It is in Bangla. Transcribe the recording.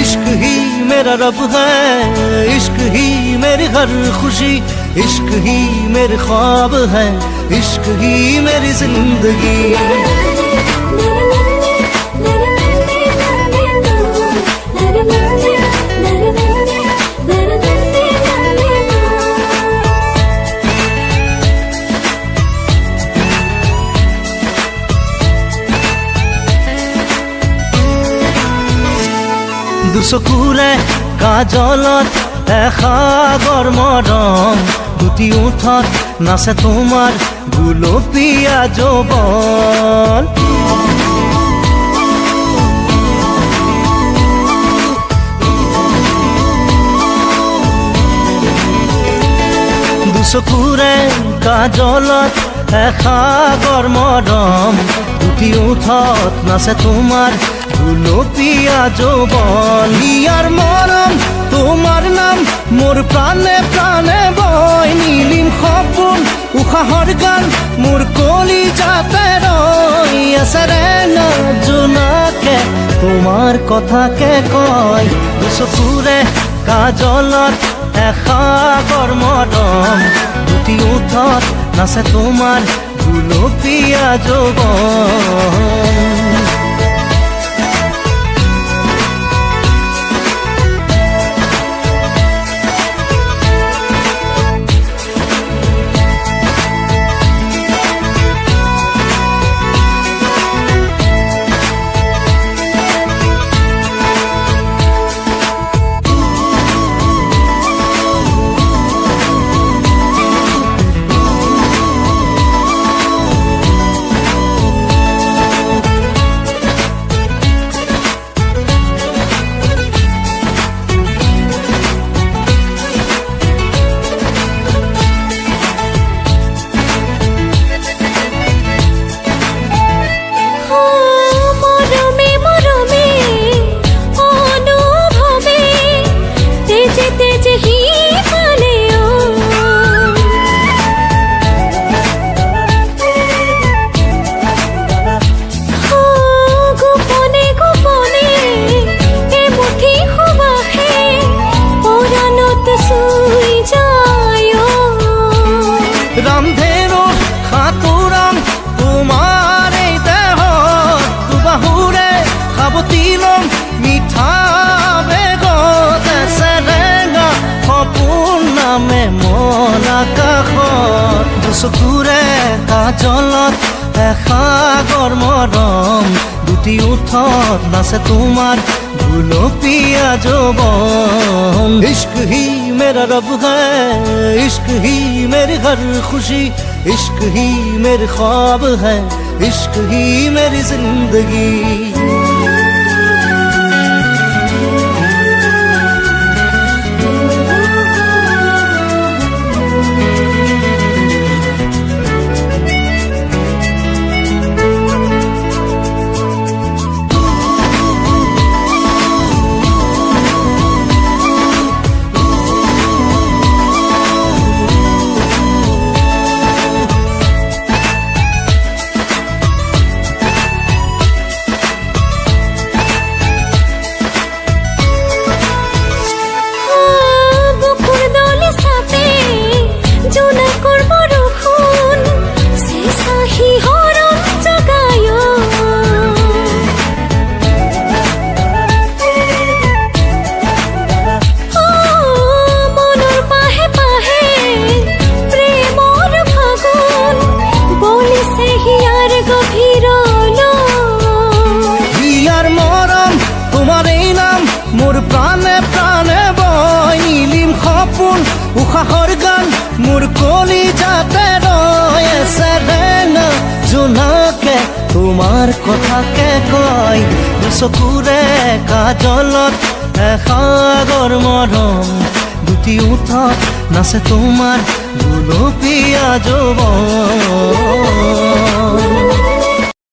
इश्क ही मेरा रब है, इश्क ही मेरी हर खुशी, इश्क ही मेरे ख्वाब है, इश्क ही मेरी ज़िंदगी। দুচকুৰে কাজলত এসাগৰ মৰম দুটি ওঠত নাচে তোমাৰ গুলপীয়া যৌৱন। দুচকুৰে কাজলত এসাগৰ মৰম দুটি ওঠত নাচে তোমাৰ গুলপীয়া যৌৱন ইয়াৰ মৰম তোমাৰ নাম মোৰ প্ৰাণে প্ৰাণে বয় নীলিম সপোন উশাহৰ গান মোৰ কলি যাতে ৰৈ আছে ৰে জোনাকে তোমাৰ কথাকে কয় দুচকুৰে কাজলত এসাগৰ মৰম দুটি ওঠত নাচে তোমাৰ গুলপীয়া যৌৱন আকাশত দুচকুৰে কাজলত এসাগৰ মৰম দুটি উঠত নাচে তোমাৰ গুলপীয়া যৌৱন ইশ্ক হি মেৰা ৰব হে ইশ্ক হি মেৰি হৰ খুশি ইশ্ক হি মেৰি খ্বাব হে ইশ্ক হি মেৰি জিন্দগী তোমার এই নাম, মোর প্রাণে প্রাণে বয়। নীলিম সপোন উশাহর গান, মোর কলি যাতে রয়েছে রেনা জোনাকে, তোমার কথাকে কয়। চকুৰে কাজলত এসাগৰ মৰম দুটি উঠত নাচে তোমাৰ গুলপীয়া যৌৱন